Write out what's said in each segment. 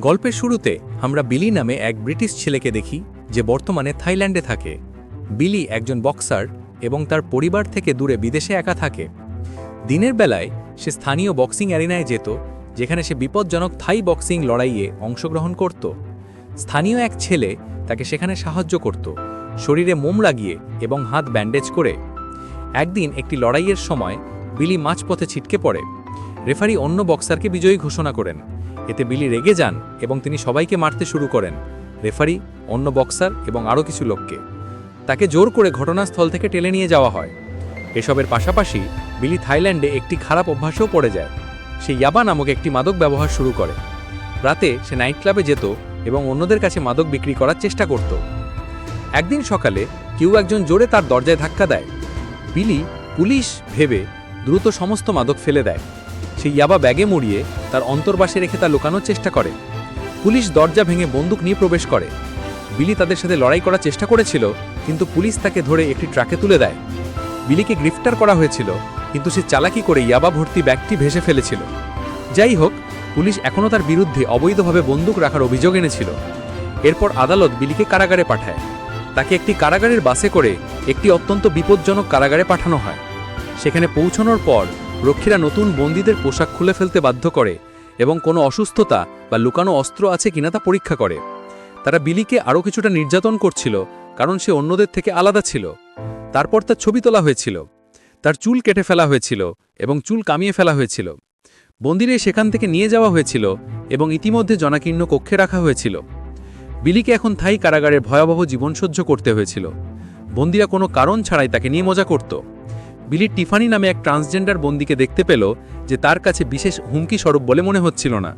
গল্পের শুরুতে আমরা বিলি নামে এক ব্রিটিশ ছেলেকে দেখি যে বর্তমানে থাইল্যান্ডে থাকে। বিলি একজন বক্সার এবং তার পরিবার থেকে দূরে বিদেশে একা থাকে। দিনের বেলায় সে স্থানীয় বক্সিং অ্যারিনায় যেত, যেখানে সে বিপজ্জনক থাই বক্সিং লড়াইয়ে অংশগ্রহণ করত। স্থানীয় এক ছেলে তাকে সেখানে সাহায্য করত, শরীরে মোম লাগিয়ে এবং হাত ব্যান্ডেজ করে। একদিন একটি লড়াইয়ের সময় বিলি মাঝপথে ছিটকে পড়ে। রেফারি অন্য বক্সারকে বিজয়ী ঘোষণা করেন। এতে বিলি রেগে যান এবং তিনি সবাইকে মারতে শুরু করেন, রেফারি, অন্য বক্সার এবং আরও কিছু লোককে। তাকে জোর করে ঘটনাস্থল থেকে টেলে নিয়ে যাওয়া হয়। এসবের পাশাপাশি বিলি থাইল্যান্ডে একটি খারাপ অভ্যাসেও পড়ে যায়। সে ইয়াবা নামক একটি মাদক ব্যবহার শুরু করে। রাতে সে নাইট ক্লাবে যেত এবং অন্যদের কাছে মাদক বিক্রি করার চেষ্টা করত। একদিন সকালে কেউ একজন জোরে তার দরজায় ধাক্কা দেয়। বিলি পুলিশ ভেবে দ্রুত সমস্ত মাদক ফেলে দেয়। সে ইয়াবা ব্যাগে মুড়িয়ে তার অন্তর্বাসে রেখে তা লুকানোর চেষ্টা করে। পুলিশ দরজা ভেঙে বন্দুক নিয়ে প্রবেশ করে। বিলি তাদের সাথে লড়াই করার চেষ্টা করেছিল, কিন্তু পুলিশ তাকে ধরে একটি ট্রাকে তুলে দেয়। বিলিকে গ্রেফতার করা হয়েছিল, কিন্তু সে চালাকি করে ইয়াবা ভর্তি ব্যাগটি ভেসে ফেলেছিল। যাই হোক, পুলিশ এখনও তার বিরুদ্ধে অবৈধভাবে বন্দুক রাখার অভিযোগ এনেছিল। এরপর আদালত বিলিকে কারাগারে পাঠায়। তাকে একটি কারাগারের বাসে করে একটি অত্যন্ত বিপজ্জনক কারাগারে পাঠানো হয়। সেখানে পৌঁছানোর পর রক্ষীরা নতুন বন্দীদের পোশাক খুলে ফেলতে বাধ্য করে এবং কোনো অসুস্থতা বা লুকানো অস্ত্র আছে কিনা তা পরীক্ষা করে। তারা বিলিকে আরও কিছুটা নির্যাতন করছিল, কারণ সে অন্যদের থেকে আলাদা ছিল। তারপর তার ছবি তোলা হয়েছিল, তার চুল কেটে ফেলা হয়েছিল এবং চুল কামিয়ে ফেলা হয়েছিল। বন্দিরে সেখান থেকে নিয়ে যাওয়া হয়েছিল এবং ইতিমধ্যে জনাকীর্ণ কক্ষে রাখা হয়েছিল। বিলিকে এখন থাই কারাগারের ভয়াবহ জীবন সহ্য করতে হয়েছিল। বন্দিরা কোনো কারণ ছাড়াই তাকে নিয়ে মজা করত। বিলি টিফানি নামে এক ট্রান্সজেন্ডার বন্দিকে দেখতে পেল যে তার কাছে বিশেষ হুমকি স্বরূপ বলে মনে হচ্ছিল না।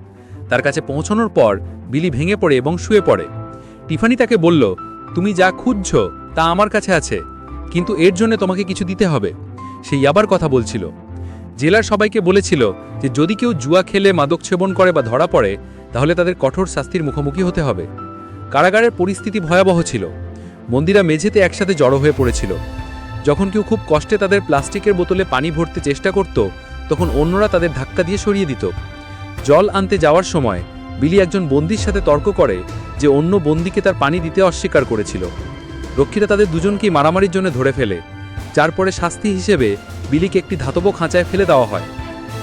তার কাছে পৌঁছানোর পর বিলি ভেঙে পড়ে এবং শুয়ে পড়ে। টিফানি তাকে বলল, তুমি যা খুঁজছ তা আমার কাছে আছে, কিন্তু এর জন্য তোমাকে কিছু দিতে হবে। সে আবার কথা বলছিল। জেলার সবাইকে বলেছিল যে যদি কেউ জুয়া খেলে মাদক সেবন করে বা ধরা পড়ে, তাহলে তাদের কঠোর শাস্তির মুখোমুখি হতে হবে। কারাগারের পরিস্থিতি ভয়াবহ ছিল। মন্দিরা মেঝেতে একসাথে জড়ো হয়ে পড়েছিল। যখন কেউ খুব কষ্টে তাদের প্লাস্টিকের বোতলে পানি ভরতে চেষ্টা করত, তখন অন্যরা তাদের ধাক্কা দিয়ে সরিয়ে দিত। জল আনতে যাওয়ার সময়, বিলি একজন বন্দির সাথে তর্ক করে যে অন্য বন্দিকে তার পানি দিতে অস্বীকার করেছিল। রক্ষীরা তাদের দুজনকেই মারামারির জন্য ধরে ফেলে। যার পরে শাস্তি হিসেবে বিলিকে একটি ধাতব খাঁচায় ফেলে দেওয়া হয়।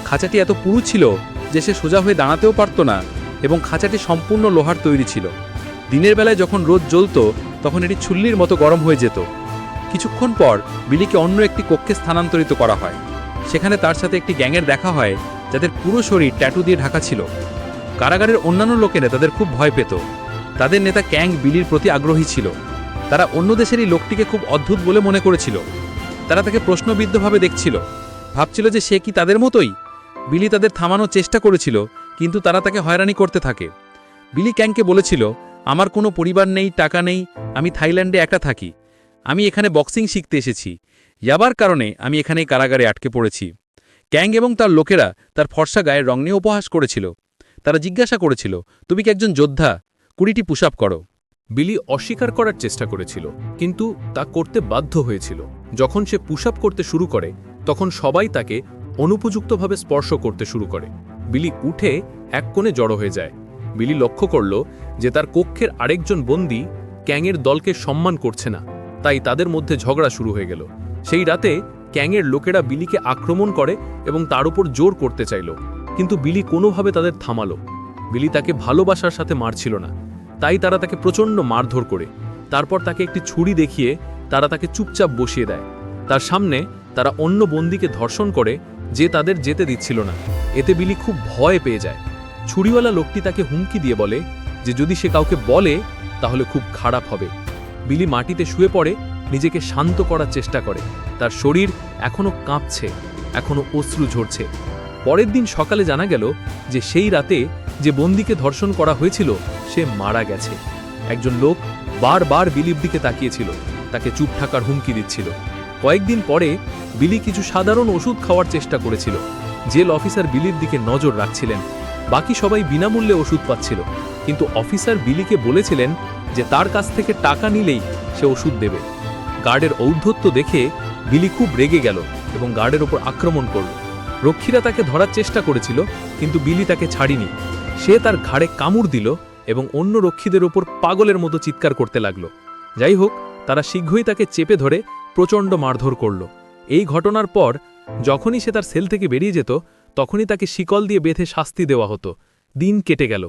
খাঁচাটি এত পুরু ছিল যে সে সোজা হয়ে দাঁড়াতেও পারত না এবং খাঁচাটি সম্পূর্ণ লোহার তৈরি ছিল। দিনের বেলায় যখন রোদ জ্বলত, তখন এটি ছুল্লির মতো গরম হয়ে যেত। কিছুক্ষণ পর বিলিকে অন্য একটি কক্ষে স্থানান্তরিত করা হয়। সেখানে তার সাথে একটি গ্যাংয়ের দেখা হয়, যাদের পুরো শরীর ট্যাটু দিয়ে ঢাকা ছিল। কারাগারের অন্যান্য লোকেরা তাদের খুব ভয় পেত। তাদের নেতা ক্যাং বিলির প্রতি আগ্রহী ছিল। তারা অন্য দেশেরই লোকটিকে খুব অদ্ভুত বলে মনে করেছিল। তারা তাকে প্রশ্নবিদ্ধভাবে দেখছিল। ভাবছিল যে সে কি তাদের মতোই? বিলি তাদের থামানোর চেষ্টা করেছিল, কিন্তু তারা তাকে হয়রানি করতে থাকে। বিলি ক্যাংকে বলেছিল, আমার কোনো পরিবার নেই, টাকা নেই, আমি থাইল্যান্ডে একা থাকি। আমি এখানে বক্সিং শিখতে এসেছি। ইয়াবার কারণে আমি এখানে কারাগারে আটকে পড়েছি। ক্যাং এবং তার লোকেরা তার ফর্সা গায়ের রং নিয়ে উপহাস করেছিল। তারা জিজ্ঞাসা করেছিল, তুমি কি একজন যোদ্ধা? কুড়িটি পুশ করো। বিলি অস্বীকার করার চেষ্টা করেছিল, কিন্তু তা করতে বাধ্য হয়েছিল। যখন সে পুশ করতে শুরু করে, তখন সবাই তাকে অনুপযুক্তভাবে স্পর্শ করতে শুরু করে। বিলি উঠে এক কোণে জড়ো হয়ে যায়। বিলি লক্ষ্য করল যে তার কক্ষের আরেকজন বন্দী ক্যাংয়ের দলকে সম্মান করছে না। তাই তাদের মধ্যে ঝগড়া শুরু হয়ে গেল। সেই রাতে ক্যাংয়ের লোকেরা বিলিকে আক্রমণ করে এবং তার উপর জোর করতে চাইল। কিন্তু বিলি কোনোভাবে তাদের থামালো। বিলি তাকে ভালোবাসার সাথে মারছিল না। তাই তারা তাকে প্রচণ্ড মারধর করে। তারপর তাকে একটি ছুরি দেখিয়ে তারা তাকে চুপচাপ বসিয়ে দেয়। তার সামনে তারা অন্য বন্দিকে ধর্ষণ করে যে তাদের যেতে দিচ্ছিল না। এতে বিলি খুব ভয় পেয়ে যায়। ছুরিওয়ালা লোকটি তাকে হুমকি দিয়ে বলে যে, যদি সে কাউকে বলে, তাহলে খুব খারাপ হবে। বিলি মাটিতে শুয়ে পড়ে, নিজেকে শান্ত করার চেষ্টা করে। তার শরীর এখনও কাঁপছে, এখনও অশ্রু ঝরছে। পরের দিন সকালে জানা গেল যে সেই রাতে যে বন্দিকে ধর্ষণ করা হয়েছিল, সে মারা গেছে। একজন লোক বারবার বিলির দিকে তাকিয়েছিল, তাকে চুপ থাকার হুমকি দিচ্ছিল। কয়েকদিন পরে বিলি কিছু সাধারণ ওষুধ খাওয়ার চেষ্টা করেছিল। জেল অফিসার বিলির দিকে নজর রাখছিলেন। বাকি সবাই বিনামূল্যে ওষুধ পাচ্ছিল। কিন্তু অফিসার বিলিকে বলেছিলেন যে তার কাছ থেকে টাকা নিলেই সে ওষুধ দেবে। গার্ডের ঔদ্ধত্য দেখে বিলি খুব রেগে গেল এবং গার্ডের ওপর আক্রমণ করল। রক্ষীরা তাকে ধরার চেষ্টা করেছিল, কিন্তু বিলি তাকে ছাড়িনি। সে তার ঘাড়ে কামড় দিল এবং অন্য রক্ষীদের ওপর পাগলের মতো চিৎকার করতে লাগল। যাই হোক, তারা শীঘ্রই তাকে চেপে ধরে প্রচণ্ড মারধর করল। এই ঘটনার পর, যখনই সে তার সেল থেকে বেরিয়ে যেত, তখনই তাকে শিকল দিয়ে বেঁধে শাস্তি দেওয়া হতো। দিন কেটে গেল।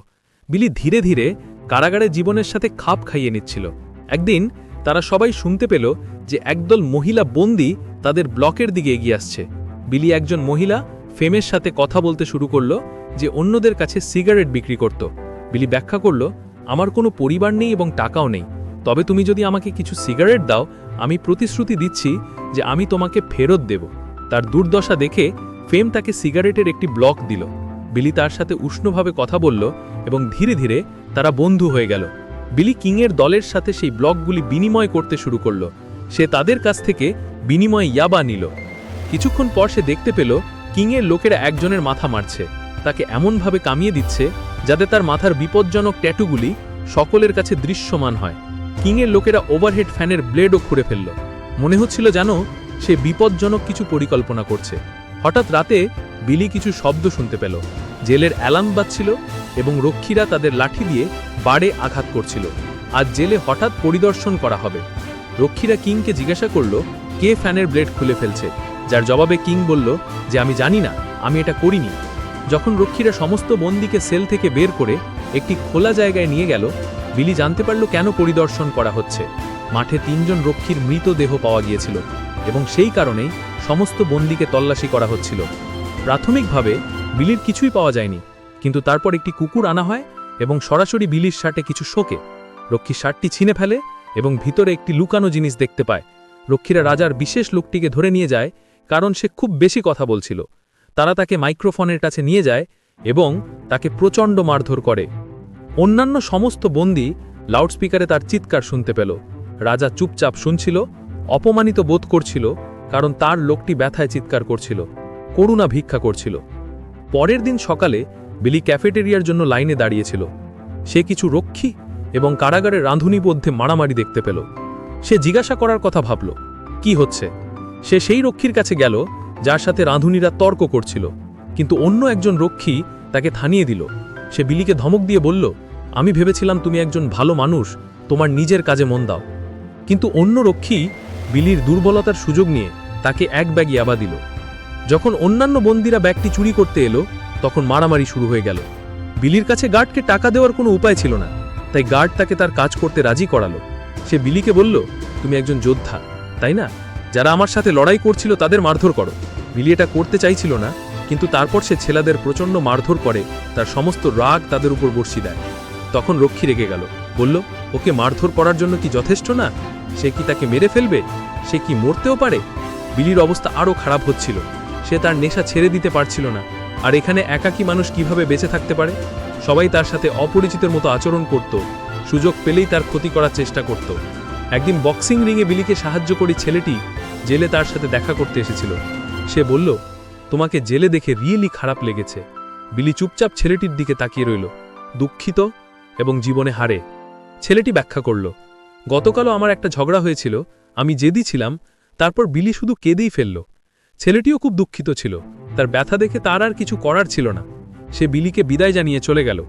বিলি ধীরে ধীরে কারাগারে জীবনের সাথে খাপ খাইয়ে নিচ্ছিল। একদিন তারা সবাই শুনতে পেল যে একদল মহিলা বন্দি তাদের ব্লকের দিকে এগিয়ে আসছে। বিলি একজন মহিলা ফেমের সাথে কথা বলতে শুরু করল যে অন্যদের কাছে সিগারেট বিক্রি করত। বিলি ব্যাখ্যা করল, আমার কোনো পরিবার নেই এবং টাকাও নেই। তবে তুমি যদি আমাকে কিছু সিগারেট দাও, আমি প্রতিশ্রুতি দিচ্ছি যে আমি তোমাকে ফেরত দেব। তার দুর্দশা দেখে ফেম তাকে সিগারেটের একটি ব্লক দিল। বিলি তার সাথে উষ্ণভাবে কথা বলল এবং ধীরে ধীরে তারা বন্ধু হয়ে গেল। বিলি কিংয়ের দলের সাথে সেই ব্লকগুলি বিনিময় করতে শুরু করল। সে তাদের কাছ থেকে বিনিময় ইয়াবা নিল। কিছুক্ষণ পর সে দেখতে পেল, কিংয়ের লোকেরা একজনের মাথা মারছে। তাকে এমনভাবে কামিয়ে দিচ্ছে, যাতে তার মাথার বিপজ্জনক ট্যাটুগুলি সকলের কাছে দৃশ্যমান হয়। কিংয়ের লোকেরা ওভারহেড ফ্যানের ব্লেডও খুঁড়ে ফেলল। মনে হচ্ছিল জানো সে বিপজ্জনক কিছু পরিকল্পনা করছে। হঠাৎ রাতে বিলি কিছু শব্দ শুনতে পেল। জেলের অ্যালার্ম বাজছিল এবং রক্ষীরা তাদের লাঠি দিয়ে বাড়ে আঘাত করছিল। আজ জেলে হঠাৎ পরিদর্শন করা হবে। রক্ষীরা কিংকে জিজ্ঞাসা করল, কে ফ্যানের ব্লেড খুলে ফেলছে? যার জবাবে কিং বলল, যে আমি জানি না, আমি এটা করিনি। যখন রক্ষীরা সমস্ত বন্দিকে সেল থেকে বের করে একটি খোলা জায়গায় নিয়ে গেল, বিলি জানতে পারল কেন পরিদর্শন করা হচ্ছে। মাঠে তিনজন রক্ষীর মৃতদেহ পাওয়া গিয়েছিল এবং সেই কারণেই সমস্ত বন্দিকে তল্লাশি করা হচ্ছিল। প্রাথমিকভাবে বিলির কিছুই পাওয়া যায়নি। কিন্তু তারপর একটি কুকুর আনা হয় এবং সরাসরি বিলির শার্টে কিছু শোকে। রক্ষী শার্টটি ছিনে ফেলে এবং ভিতরে একটি লুকানো জিনিস দেখতে পায়। রক্ষীরা রাজার বিশেষ লোকটিকে ধরে নিয়ে যায় কারণ সে খুব বেশি কথা বলছিল। তারা তাকে মাইক্রোফোনের কাছে নিয়ে যায় এবং তাকে প্রচণ্ড মারধর করে। অন্যান্য সমস্ত বন্দী লাউডস্পিকারে তার চিৎকার শুনতে পেল। রাজা চুপচাপ শুনছিল, অপমানিত বোধ করছিল, কারণ তার লোকটি ব্যথায় চিৎকার করছিল, করুণা ভিক্ষা করছিল। পরের দিন সকালে বিলি ক্যাফেটেরিয়ার জন্য লাইনে দাঁড়িয়েছিল। সে কিছু রক্ষী এবং কারাগারের রাঁধুনি মধ্যে মারামারি দেখতে পেল। সে জিজ্ঞাসা করার কথা ভাবল, কি হচ্ছে? সে সেই রক্ষীর কাছে গেল, যার সাথে রাঁধুনিরা তর্ক করছিল। কিন্তু অন্য একজন রক্ষী তাকে থানিয়ে দিল। সে বিলিকে ধমক দিয়ে বলল, আমি ভেবেছিলাম তুমি একজন ভালো মানুষ, তোমার নিজের কাজে মন দাও। কিন্তু অন্য রক্ষী বিলির দুর্বলতার সুযোগ নিয়ে তাকে এক ব্যাগ ইয়াবা দিল। যখন অন্যান্য বন্দিরা ব্যাগটি চুরি করতে এলো, তখন মারামারি শুরু হয়ে গেল। বিলির কাছে গার্ডকে টাকা দেওয়ার কোনো উপায় ছিল না, তাই গার্ড তাকে তার কাজ করতে রাজি করালো। সে বিলিকে বলল, তুমি একজন যোদ্ধা, তাই না? যারা আমার সাথে লড়াই করছিল তাদের মারধর করো। বিলি এটা করতে চাইছিল না, কিন্তু তারপর সে ছেলেদের প্রচণ্ড মারধর করে, তার সমস্ত রাগ তাদের উপর বর্ষি দেয়। তখন রক্ষী রেগে গেল, বলল, ওকে মারধর করার জন্য কি যথেষ্ট না? সে কি তাকে মেরে ফেলবে? সে কি মরতেও পারে? বিলির অবস্থা আরও খারাপ হচ্ছিল। সে তার নেশা ছেড়ে দিতে পারছিল না। আর এখানে একাকী মানুষ কীভাবে বেঁচে থাকতে পারে? সবাই তার সাথে অপরিচিতের মতো আচরণ করত। সুযোগ পেলেই তার ক্ষতি করার চেষ্টা করত। একদিন বক্সিং রিংয়ে বিলিকে সাহায্য করি ছেলেটি জেলে তার সাথে দেখা করতে এসেছিল। সে বলল, তোমাকে জেলে দেখে রিয়েলি খারাপ লেগেছে। বিলি চুপচাপ ছেলেটির দিকে তাকিয়ে রইল, দুঃখিত এবং জীবনে হারে। ছেলেটি ব্যাখ্যা করল, গতকালও আমার একটা ঝগড়া হয়েছিল, আমি জেদি ছিলাম, তারপর বিলি শুধু কেঁদেই ফেলল। ছেলেটিও খুব দুঃখিত ছিল। তার ব্যথা দেখে তার আর কিছু করার ছিল না। সে বিলিকে বিদায় জানিয়ে চলে গেল।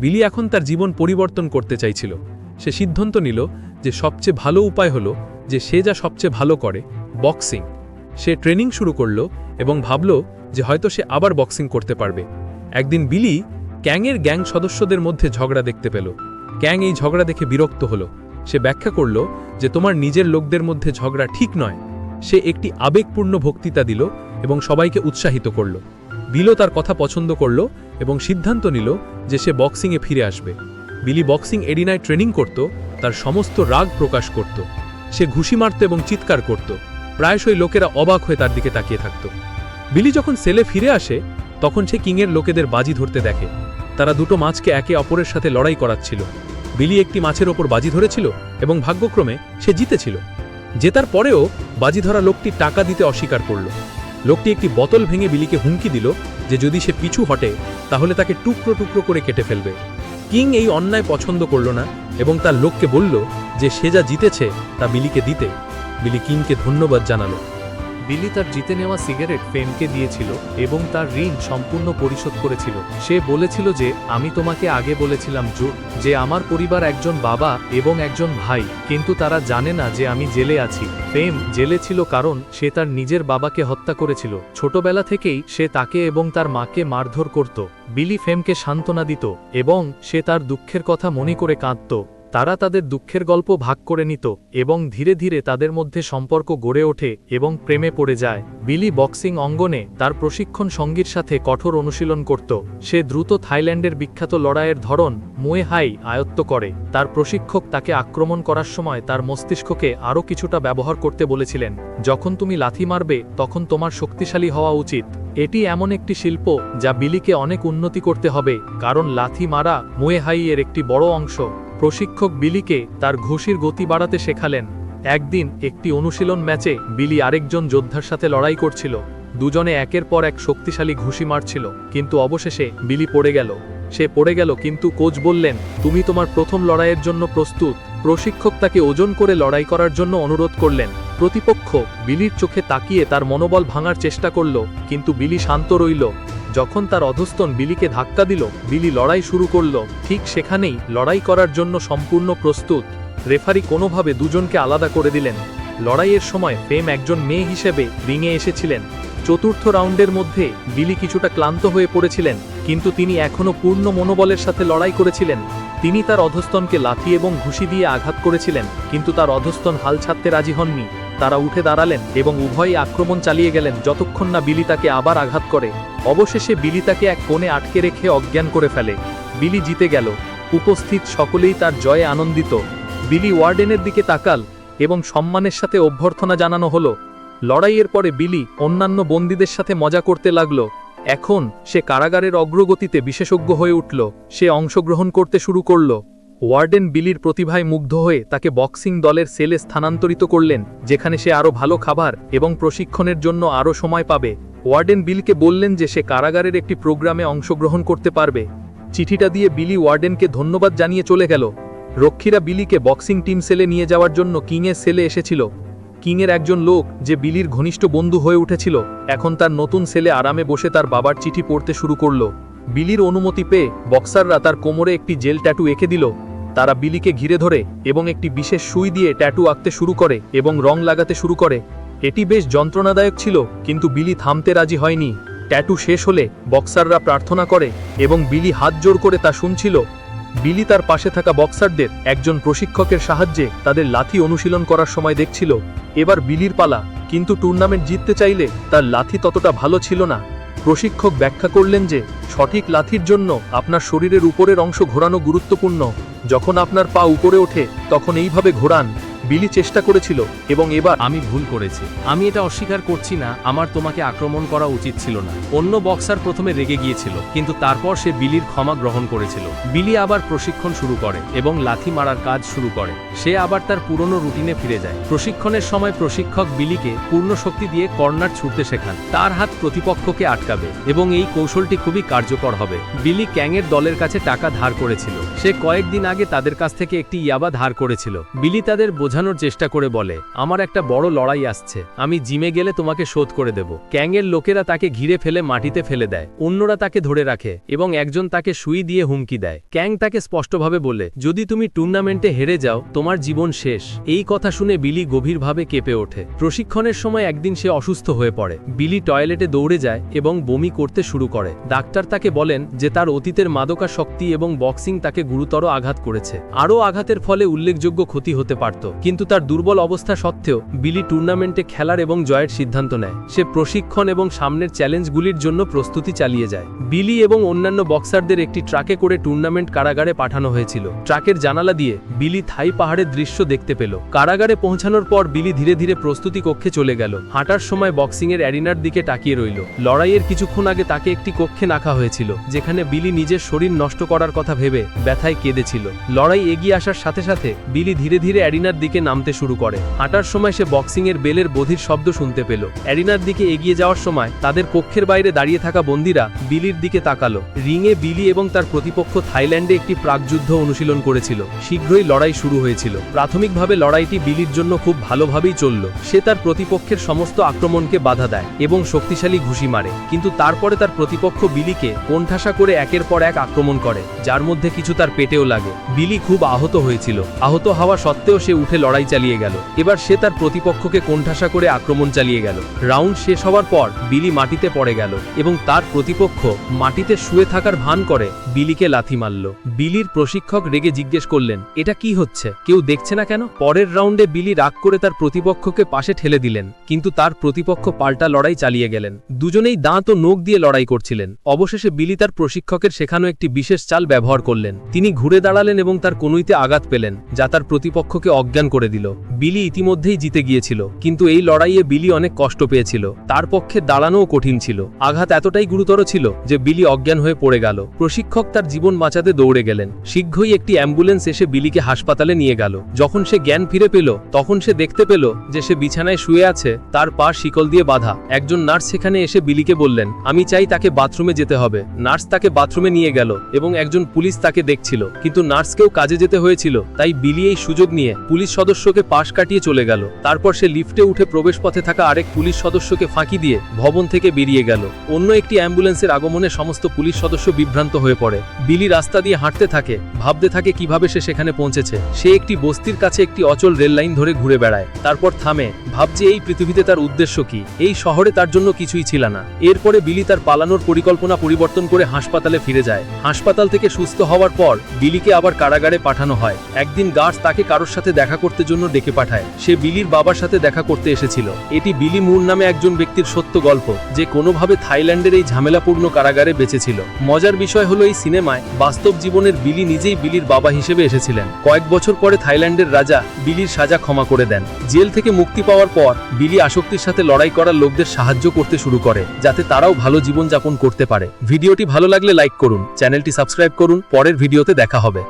বিলি এখন তার জীবন পরিবর্তন করতে চাইছিল। সে সিদ্ধান্ত নিল যে সবচেয়ে ভালো উপায় হলো যে সে যা সবচেয়ে ভালো করে, বক্সিং। সে ট্রেনিং শুরু করল এবং ভাবল যে হয়তো সে আবার বক্সিং করতে পারবে। একদিন বিলি ক্যাংয়ের গ্যাং সদস্যদের মধ্যে ঝগড়া দেখতে পেল। ক্যাং এই ঝগড়া দেখে বিরক্ত হলো। সে ব্যাখ্যা করল যে তোমার নিজের লোকদের মধ্যে ঝগড়া ঠিক নয়। সে একটি আবেগপূর্ণ বক্তৃতা দিল এবং সবাইকে উৎসাহিত করল। বিলো তার কথা পছন্দ করল এবং সিদ্ধান্ত নিল যে সে বক্সিংয়ে ফিরে আসবে। বিলি বক্সিং এরিনায় ট্রেনিং করত, তার সমস্ত রাগ প্রকাশ করত। সে ঘুষি মারত এবং চিৎকার করত। প্রায়শই লোকেরা অবাক হয়ে তার দিকে তাকিয়ে থাকত। বিলি যখন সেলে ফিরে আসে, তখন সে কিংয়ের লোকেদের বাজি ধরতে দেখে। তারা দুটো মাছকে একে অপরের সাথে লড়াই করাচ্ছিল। বিলি একটি মাছের ওপর বাজি ধরেছিল এবং ভাগ্যক্রমে সে জিতেছিল। জেতার পরেও বাজি ধরা লোকটি টাকা দিতে অস্বীকার করল। লোকটি একটি বোতল ভেঙে বিলিকে হুমকি দিল যে যদি সে পিছু হটে, তাহলে তাকে টুকরো টুকরো করে কেটে ফেলবে। কিং এই অন্যায় পছন্দ করল না এবং তার লোককে বলল যে সে যা জিতেছে, তা বিলিকে দিতে। বিলি কিংকে ধন্যবাদ জানালো। বিলি তার জিতে নেওয়া সিগারেট ফেমকে দিয়েছিল এবং তার ঋণ সম্পূর্ণ পরিশোধ করেছিল। সে বলেছিল যে, আমি তোমাকে আগে বলেছিলাম জো, যে আমার পরিবার একজন বাবা এবং একজন ভাই, কিন্তু তারা জানে না যে আমি জেলে আছি। ফেম জেলে ছিল কারণ সে তার নিজের বাবাকে হত্যা করেছিল। ছোটবেলা থেকেই সে তাকে এবং তার মাকে মারধর করত। বিলি ফেমকে সান্ত্বনা দিত এবং সে তার দুঃখের কথা মনে করে কাঁদত। তারা তাদের দুঃখের গল্প ভাগ করে নিত এবং ধীরে ধীরে তাদের মধ্যে সম্পর্ক গড়ে ওঠে এবং প্রেমে পড়ে যায়। বিলি বক্সিং অঙ্গনে তার প্রশিক্ষণ সঙ্গীর সাথে কঠোর অনুশীলন করত। সে দ্রুত থাইল্যান্ডের বিখ্যাত লড়াইয়ের ধরন মুয়ে হাই আয়ত্ত করে। তার প্রশিক্ষক তাকে আক্রমণ করার সময় তার মস্তিষ্ককে আরও কিছুটা ব্যবহার করতে বলেছিলেন, যখন তুমি লাথি মারবে, তখন তোমার শক্তিশালী হওয়া উচিত। এটি এমন একটি শিল্প যা বিলিকে অনেক উন্নতি করতে হবে, কারণ লাথি মারা মুয়ে হাই এর একটি বড় অংশ। প্রশিক্ষক বিলিকে তার ঘুষির গতি বাড়াতে শেখালেন। একদিন একটি অনুশীলন ম্যাচে বিলি আরেকজন যোদ্ধার সাথে লড়াই করছিল। দুজনে একের পর এক শক্তিশালী ঘুষি মারছিল, কিন্তু অবশেষে বিলি পড়ে গেল। সে পড়ে গেল কিন্তু কোচ বললেন, তুমি তোমার প্রথম লড়াইয়ের জন্য প্রস্তুত। প্রশিক্ষক তাকে ওজন করে লড়াই করার জন্য অনুরোধ করলেন। প্রতিপক্ষ বিলির চোখে তাকিয়ে তার মনোবল ভাঙার চেষ্টা করল, কিন্তু বিলি শান্ত রইল। যখন তার অধস্তন বিলিকে ধাক্কা দিল, বিলি লড়াই শুরু করল। ঠিক সেখানেই লড়াই করার জন্য সম্পূর্ণ প্রস্তুত। রেফারি কোনোভাবে দুজনকে আলাদা করে দিলেন। লড়াইয়ের সময় ফেম একজন মেয়ে হিসেবে রিংয়ে এসেছিলেন। চতুর্থ রাউন্ডের মধ্যে বিলি কিছুটা ক্লান্ত হয়ে পড়েছিলেন, কিন্তু তিনি এখনও পূর্ণ মনোবলের সাথে লড়াই করেছিলেন। তিনি তার অধস্তনকে লাথি এবং ঘুষি দিয়ে আঘাত করেছিলেন, কিন্তু তার অধস্তন হাল ছাড়তে রাজি হননি। তারা উঠে দাঁড়ালেন এবং উভয়ই আক্রমণ চালিয়ে গেলেন যতক্ষণ না বিলি তাকে আবার আঘাত করে। অবশেষে বিলি তাকে এক কোণে আটকে রেখে অজ্ঞান করে ফেলে। বিলি জিতে গেল। উপস্থিত সকলেই তার জয়ে আনন্দিত। বিলি ওয়ার্ডেনের দিকে তাকাল এবং সম্মানের সাথে অভ্যর্থনা জানানো হলো। লড়াইয়ের পরে বিলি অন্যান্য বন্দীদের সাথে মজা করতে লাগল। এখন সে কারাগারের অগ্রগতিতে বিশেষজ্ঞ হয়ে উঠল। সে অংশগ্রহণ করতে শুরু করল। ওয়ার্ডেন বিলির প্রতিভায় মুগ্ধ হয়ে তাকে বক্সিং দলের সেলে স্থানান্তরিত করলেন, যেখানে সে আরও ভালো খাবার এবং প্রশিক্ষণের জন্য আরও সময় পাবে। ওয়ার্ডেন বিলকে বললেন যে সে কারাগারের একটি প্রোগ্রামে অংশগ্রহণ করতে পারবে। চিঠিটা দিয়ে বিলি ওয়ার্ডেনকে ধন্যবাদ জানিয়ে চলে গেল। রক্ষীরা বিলিকে বক্সিং টিম সেলে নিয়ে যাওয়ার জন্য কিংয়ের সেলে এসেছিল। কিংয়ের একজন লোক যে বিলির ঘনিষ্ঠ বন্ধু হয়ে উঠেছিল, এখন তার নতুন সেলে আরামে বসে তার বাবার চিঠি পড়তে শুরু করল। বিলির অনুমতি পেয়ে বক্সাররা তার কোমরে একটি জেল ট্যাটু এঁকে দিল। তারা বিলিকে ঘিরে ধরে এবং একটি বিশেষ সুই দিয়ে ট্যাটু আঁকতে শুরু করে এবং রং লাগাতে শুরু করে। এটি বেশ যন্ত্রণাদায়ক ছিল, কিন্তু বিলি থামতে রাজি হয়নি। ট্যাটু শেষ হলে বক্সাররা প্রার্থনা করে এবং বিলি হাত জোর করে তা শুনছিল। বিলি তার পাশে থাকা বক্সারদের একজন প্রশিক্ষকের সাহায্যে তাদের লাথি অনুশীলন করার সময় দেখছিল। এবার বিলির পালা, কিন্তু টুর্নামেন্ট জিততে চাইলে তার লাথি ততটা ভালো ছিল না। প্রশিক্ষক ব্যাখ্যা করলেন যে, সঠিক লাথির জন্য আপনার শরীরের উপরের অংশ ঘোরানো গুরুত্বপূর্ণ। যখন আপনার পা উপরে ওঠে, তখন এইভাবে ঘোরান। বিলি চেষ্টা করেছিল এবং এবার আমি ভুল করেছি। আমি এটা অস্বীকার করছি না, আমার তোমাকে আক্রমণ করা উচিত ছিল না। অন্য বক্সার প্রথমে রেগে গিয়েছিল, কিন্তু তারপর সে বিলির ক্ষমা গ্রহণ করেছিল। বিলি আবার প্রশিক্ষণ শুরু করে এবং লাথি মারার কাজ শুরু করে। সে আবার তার পুরনো রুটিনে ফিরে যায়। প্রশিক্ষণের সময় প্রশিক্ষক বিলিকে পূর্ণ শক্তি দিয়ে কর্নার ছুটতে শেখান। তার হাত প্রতিপক্ষকে আটকাবে এবং এই কৌশলটি খুবই কার্যকর হবে। বিলি ক্যাংয়ের দলের কাছে টাকা ধার করেছিল। সে কয়েকদিন আগে তাদের কাছ থেকে একটি ইয়াবা ধার করেছিল। বিলি তাদের বোঝানোর চেষ্টা করে বলে, আমার একটা বড় লড়াই আসছে। আমি জিমে গেলে তোমাকে শোধ করে দেব। ক্যাংয়ের লোকেরা তাকে ঘিরে ফেলে মাটিতে ফেলে দেয়। অন্যরা তাকে ধরে রাখে এবং একজন তাকে সুই দিয়ে হুমকি দেয়। ক্যাং তাকে স্পষ্টভাবে বলে, যদি তুমি টুর্নামেন্টে হেরে যাও, তোমার জীবন শেষ। এই কথা শুনে বিলি গভীরভাবে কেঁপে ওঠে। প্রশিক্ষণের সময় একদিন সে অসুস্থ হয়ে পড়ে। বিলি টয়লেটে দৌড়ে যায় এবং বমি করতে শুরু করে। ডাক্তার তাকে বলেন যে তার অতীতের মাদকা শক্তি এবং বক্সিং তাকে গুরুতর আঘাত করেছে। আরও আঘাতের ফলে উল্লেখযোগ্য ক্ষতি হতে পারত। কিন্তু তার দুর্বল অবস্থা সত্ত্বেও বিলি টুর্নামেন্টে খেলার এবং জয়ের সিদ্ধান্ত নেয়। সে প্রশিক্ষণ এবং সামনের চ্যালেঞ্জগুলির জন্য প্রস্তুতি চালিয়ে যায়। বিলি এবং অন্যান্য বক্সারদের একটি ট্রাকে করে টুর্নামেন্ট কারাগারে পাঠানো হয়েছিল। ট্রাকের জানালা দিয়ে বিলি থাই পাহাড়ের দৃশ্য দেখতে পেল। কারাগারে পৌঁছানোর পর বিলি ধীরে ধীরে প্রস্তুতি কক্ষে চলে গেল। হাঁটার সময় বক্সিংয়ের অ্যারিনার দিকে তাকিয়ে রইল। লড়াইয়ের কিছুক্ষণ আগে তাকে একটি কক্ষে রাখা হয়েছিল, যেখানে বিলি নিজের শরীর নষ্ট করার কথা ভেবে ব্যথায় কেঁদেছিল। লড়াই এগিয়ে আসার সাথে সাথে বিলি ধীরে ধীরে অ্যারিনার দিকে দিকে নামতে শুরু করে। হাঁটার সময় সে বক্সিং এর বেলের বধির শব্দ শুনতে পেল। অ্যারিনার দিকে এগিয়ে যাওয়ার সময় তাদের কক্ষের বাইরে দাঁড়িয়ে থাকা বন্দিরা বিলির দিকে তাকালো। রিংয়ে বিলি এবং তার প্রতিপক্ষ থাইল্যান্ডে একটি প্রাকযুদ্ধ অনুশীলন করেছিল। শীঘ্রই লড়াই শুরু হয়েছিল। প্রাথমিকভাবে লড়াইটি বিলির জন্য খুব ভালোভাবেই চলল। সে তার প্রতিপক্ষের সমস্ত আক্রমণকে বাধা দেয় এবং শক্তিশালী ঘুষি মারে। কিন্তু তারপরে তার প্রতিপক্ষ বিলিকে কোণঠাসা করে একের পর এক আক্রমণ করে, যার মধ্যে কিছু তার পেটেও লাগে। বিলি খুব আহত হয়েছিল। আহত হওয়া সত্ত্বেও সে উঠে লড়াই চালিয়ে গেল। এবার সে তার প্রতিপক্ষকে কোণঠাসা করে আক্রমণ চালিয়ে গেল। রাউন্ড শেষ হওয়ার পর বিলি মাটিতে পড়ে গেল এবং তার প্রতিপক্ষ মাটিতে শুয়ে থাকার ভান করে বিলিকে লাথি মারল। বিলির প্রশিক্ষক রেগে জিজ্ঞেস করলেন, এটা কি হচ্ছে? কেউ দেখছে না কেন? পরের রাউন্ডে বিলি রাগ করে তার প্রতিপক্ষকে পাশে ঠেলে দিলেন, কিন্তু তার প্রতিপক্ষ পাল্টা লড়াই চালিয়ে গেলেন। দুজনেই দাঁত ও নোক দিয়ে লড়াই করছিলেন। অবশেষে বিলি তার প্রশিক্ষকের শেখানো একটি বিশেষ চাল ব্যবহার করলেন। তিনি ঘুরে দাঁড়ালেন এবং তার কনুইতে আঘাত পেলেন, যা তার প্রতিপক্ষকে অজ্ঞান করে দিল। বিলি ইতিমধ্যেই জিতে গিয়েছিল, কিন্তু এই লড়াইয়ে বিলি অনেক কষ্ট পেয়েছিল। তার পক্ষে দাঁড়ানোও কঠিন ছিল। আঘাত এতটাই গুরুতর ছিল যে বিলি অজ্ঞান হয়ে পড়ে গেল। প্রশিক্ষক তার জীবন বাঁচাতে দৌড়ে গেলেন। শীঘ্রই একটি অ্যাম্বুলেন্স এসে বিলিকে হাসপাতালে নিয়ে গেল। যখন সে জ্ঞান ফিরে পেল, তখন সে দেখতে পেল যে সে বিছানায় শুয়ে আছে, তার পা শিকল দিয়ে বাঁধা। একজন নার্স সেখানে এসে বিলিকে বললেন, আমি চাই তাকে বাথরুমে যেতে হবে। নার্স তাকে বাথরুমে নিয়ে গেল এবং একজন পুলিশ তাকে দেখছিল। কিন্তু নার্সকেও কাজে যেতে হয়েছিল, তাই বিলি এই সুযোগ নিয়ে পুলিশ সদস্যকে পাশ কাটিয়ে চলে গেল। তারপর সে লিফটে উঠে প্রবেশপথে থাকা আরেক পুলিশ সদস্যকে ফাঁকি দিয়ে ভবন থেকে বেরিয়ে গেল। অন্য একটি অ্যাম্বুলেন্সের আগমনে সমস্ত পুলিশ সদস্য বিভ্রান্ত হয়ে পড়ে। বিলি রাস্তা দিয়ে হাঁটতে থাকে, ভাবতে থাকে কীভাবে সে সেখানে পৌঁছেছে। সে একটি বস্তির কাছে একটি অচল রেল লাইন ধরে ঘুরে বেড়ায়। তারপর থামে, ভাবছে এই পৃথিবীতে তার উদ্দেশ্য কি? এই শহরে তার জন্য কিছুই ছিল না। এরপরে বিলি তার পালানোর পরিকল্পনা পরিবর্তন করে হাসপাতালে ফিরে যায়। হাসপাতাল থেকে সুস্থ হওয়ার পর বিলিকে আবার কারাগারে পাঠানো হয়। একদিন গার্ডস তাকে কারোর সাথে দেখা করতে জন্য ডেকে পাঠায়। সে বিলির বাবার সাথে দেখা করতে এসেছিল। এটি বিলি মুর নামে একজন ব্যক্তির সত্য গল্প, যে কোনোভাবে থাইল্যান্ডের এই ঝামেলাপূর্ণ কারাগারে বেঁচেছিল। মজার বিষয় হলো এই সিনেমায় বাস্তব জীবনের বিলি নিজেই বিলির বাবা হিসেবে এসেছিলেন। কয়েক বছর পরে থাইল্যান্ডের রাজা বিলির সাজা ক্ষমা করে দেন। জেল থেকে মুক্তি পাওয়ার পর বিলি আসক্তির সাথে লড়াই করার লোকদের সাহায্য করতে শুরু করে, যাতে তারাও ভালো জীবনযাপন করতে পারে। ভিডিওটি ভালো লাগলে লাইক করুন, চ্যানেলটি সাবস্ক্রাইব করুন, পরের ভিডিওতে দেখা হবে।